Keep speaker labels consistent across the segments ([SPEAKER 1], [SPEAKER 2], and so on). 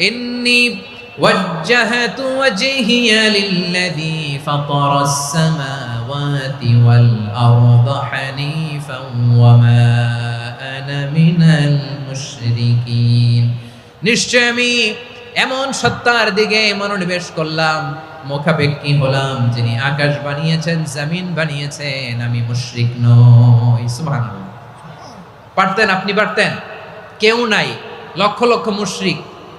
[SPEAKER 1] ইন্নি وجهت وجهي للذي فطر السماوات والأرض حنيفا وما أنا من المشركين নিশ্চয় আমি এমন সত্তার দিকে মনোনিবেশ করলাম মুখাপেক্ষী হলাম যিনি আকাশ বানিয়েছেন জমিন বানিয়েছেন আমি মুশরিক নই সুবহানাল্লাহ পারতেন আপনি পারতেন কেউ নাই লক্ষ লক্ষ মুশরিক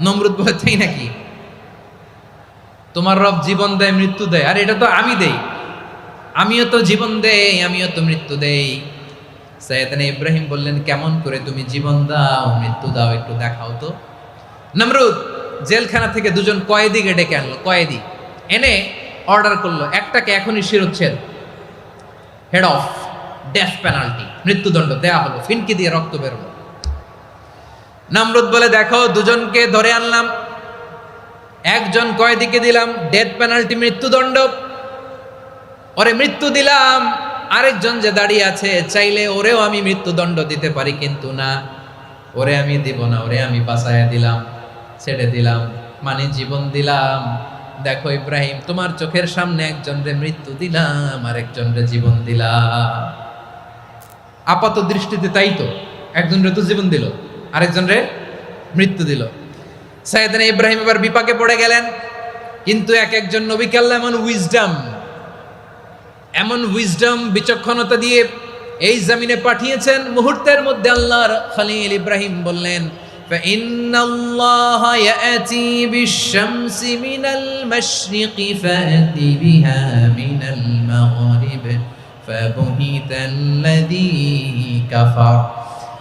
[SPEAKER 1] নমরুদ বলে তাই নাকি? তোমার রব জীবন দেয়, মৃত্যু দেয়। আর, এটা তো আমি দেই। আমিও তো জীবন দেই, আমিও তো মৃত্যু দেই। সৈয়দনা ইব্রাহিম বললেন, কেমন করে তুমি জীবন দাও, মৃত্যু দাও, একটু দেখাও তো। নমরুদ জেলখানা থেকে দুজন কয়েদিকে ডেকে আনলো। কয়েদি এনে অর্ডার করল, একটাকে এখনই শিরোচ্ছেদ। হেড অফ ডেথ পেনাল্টি মৃত্যুদণ্ড দেয়া হলো, ফিনকি দিয়ে রক্ত বেরোলো। নমরুদ বলে, দেখো, দুজনকে ধরে আনলাম। একজন কয়েদিকে দিলাম? ডেথ পেনাল্টি মৃত্যুদণ্ড। ওরে মৃত্যু দিলাম। আরেকজন যে দাঁড়িয়ে আছে, চাইলে ওরেও আমি মৃত্যুদণ্ড দিতে পারি, কিন্তু না। ওরে আমি দিব না, ওরে আমি বাঁচাইয়া দিলাম, ছেড়ে দিলাম মানে জীবন দিলাম। দেখো ইব্রাহিম, তোমার চোখের সামনে একজন রে মৃত্যু দিলাম আর একজন রে জীবন দিলাম। আপাত দৃষ্টিতে তাই তো, একজন রে তো জীবন দিল। আরেকজন রে মৃত্যু দিল সাইয়েদান ইব্রাহিম এবার বিপাকে পড়ে গেলেন কিন্তু এক একজন নবীকে আল্লাহ এমন উইজডম এমন উইজডম বিচক্ষণতা দিয়ে এই জমিনে পাঠিয়েছেন মুহূর্তের মধ্যে আল্লাহর খলিল ইব্রাহিম বললেন فإن الله يأتي بالشمس من المشرق فأت بها من المغرب فبهت الذي كفر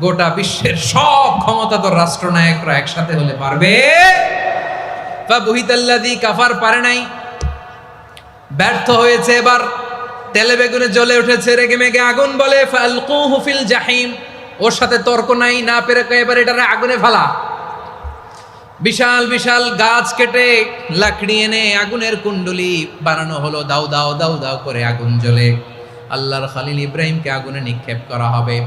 [SPEAKER 1] গোটা বিশ্বের সব ক্ষমতাধর রাষ্ট্রনায়করা একসাথে হলে পারবে। বা বহিতাল্লাদি কাফার পারে নাই। ব্যর্থ হয়েছে এবার। তেলে বেগুনে জ্বলে উঠেছে, রেগে মেগে আগুন বলে ফালকুহু ফিল জাহিম। ওর সাথে তর্ক নাই, না পেরে এবার এটারে আগুনে ফেলা। বিশাল বিশাল গাছ কেটে লাকড়ি এনে আগুনের কুণ্ডলি বানানো হলো। দাও দাও দাও দাও করে আগুন জ্বলে। আল্লাহর খালিল ইব্রাহিমকে আগুনে নিক্ষেপ করা হবে।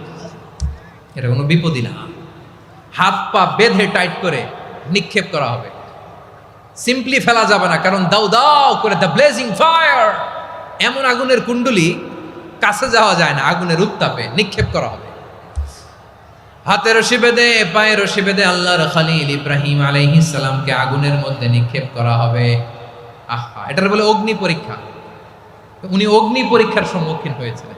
[SPEAKER 1] এটা কোনো বিপদই না। হাত পা বেঁধে টাইট করে নিক্ষেপ করা হবে। সিম্পলি ফেলা যাবে না, কারণ দাও দাও করে দ্য ব্লেজিং ফায়ার এমন আগুনের কুণ্ডলি কাছে যাওয়া যায় না, আগুনের উত্তাপে নিক্ষেপ করা হবে। হাতে রশি বেঁধে পায়ে রশি বেঁধে আল্লাহর খালিল ইব্রাহিম সালামকে আগুনের মধ্যে নিক্ষেপ করা হবে। আহা, এটার বলে অগ্নি পরীক্ষা। উনি অগ্নি পরীক্ষার সম্মুখীন হয়েছিলেন।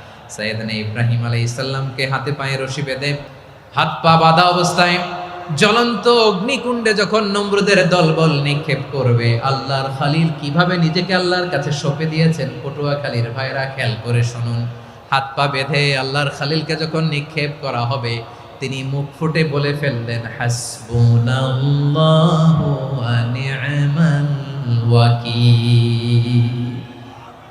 [SPEAKER 1] সাইয়েদনা ইব্রাহিম আলাইহিস সালামকে হাতে পায়ে রশি বেঁধে হাত পা বাঁধা অবস্থায় জ্বলন্ত অগ্নিকুণ্ডে যখন নমরুদের দলবল নিক্ষেপ করবে, আল্লাহর খালিল কীভাবে নিজেকে আল্লাহর কাছে সঁপে দিয়েছেন? পটুয়াখালীর ভাইরা খেয়াল করে শুনুন। হাত পা বেঁধে আল্লাহর খালিলকে যখন নিক্ষেপ করা হবে, তিনি মুখ ফুটে বলে ফেললেন, হাসবুনাল্লাহু ওয়া নি'মাল ওয়াকিল।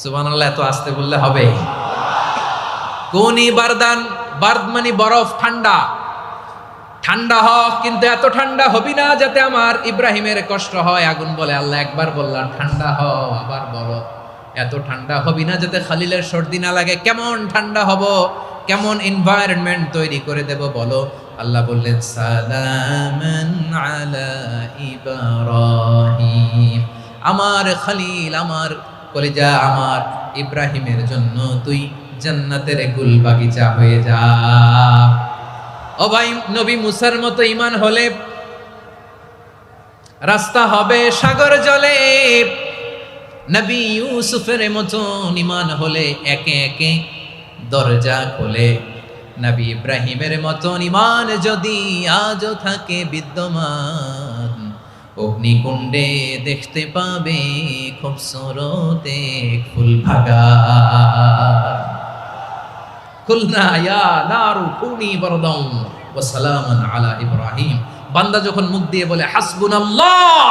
[SPEAKER 1] সুবান এত আসতে বললে হবে। কোনি বারদান বার্দ মানে বরফ ঠান্ডা। ঠান্ডা হ কিন্তু এত ঠান্ডা হবি না যাতে আমার ইব্রাহিমের কষ্ট হয়। আগুন বলে আল্লাহ একবার বললাম, ঠান্ডা হ আবার বলো। এত ঠান্ডা হবি না যাতে খালিলের সর্দি না লাগে। কেমন ঠান্ডা হব? কেমন এনভায়রনমেন্ট তৈরি করে দেব বলো? আল্লাহ বললেন, সালামান আলা আমার খালিল, আমার কলিজা আমার ইব্রাহিমের জন্য, তুই জান্নাতের গুল বাগিচা হয়ে যা। ও ভাই, নবী মুসার মতো ইমান হলে রাস্তা হবে সাগর জলে। নবী ইউসুফের মতন ইমান হলে একে একে দরজা খোলে। নবী ইব্রাহিমের মতন ইমান যদি আজও থাকে বিদ্যমান। অগ্নিকুণ্ডে দেখতে পাবে খুব সরতে ফুল ভাগা। খুলনা ইয়া নারু কুনি বরদম ওয়া সালামান আলা ইব্রাহিম। বান্দা যখন মুখ দিয়ে বলে, হাসবুনাল্লাহ!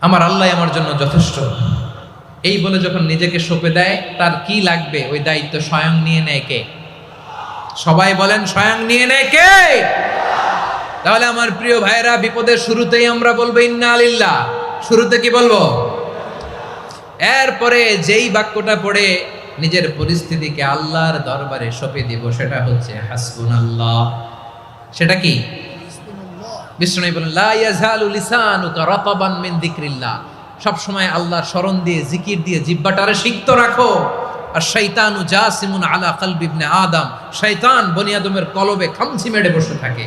[SPEAKER 1] আমার আল্লাহ আমার জন্য যথেষ্ট। এই বলে যখন নিজেকে সঁপে দেয়, তার কি লাগবে? ওই দায়িত্ব স্বয়ং নিয়ে নেয় কে? সবাই বলেন, স্বয়ং নিয়ে নেয় কে? তাহলে আমার প্রিয় ভাইরা বিপদের শুরুতেই আমরা বলব ইন্না আলিল্লাহ শুরুতে কি বলব? এরপরে যেই বাক্যটা পড়ে নিজের পরিস্থিতিকে আল্লাহর দরবারে সঁপে দিব সেটা হচ্ছে হাসবুন আল্লাহ সেটা কি? বিষ্ণু বলেন লা ইয়াজালু লিসানুকা রাতাবান মিন যিকরিল্লাহ। সব সময় আল্লাহর স্মরণ দিয়ে জিকির দিয়ে জিব্বাটারে সিক্ত রাখো। আর শৈতানু জাসিমুন আলা কলবি ইবনে আদম। শয়তান বনি আদমের কলবে খামচি মেরে বসে থাকে।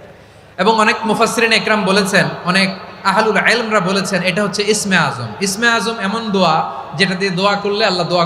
[SPEAKER 1] এবং অনেক মুফাসরিন একরাম বলেছেন, অনেক আহলুল আলমরা বলেছেন, এটা হচ্ছে ইসমে আজম। ইসমে আজম এমন দোয়া যেটা দিয়ে দোয়া করলে আল্লাহ দোয়া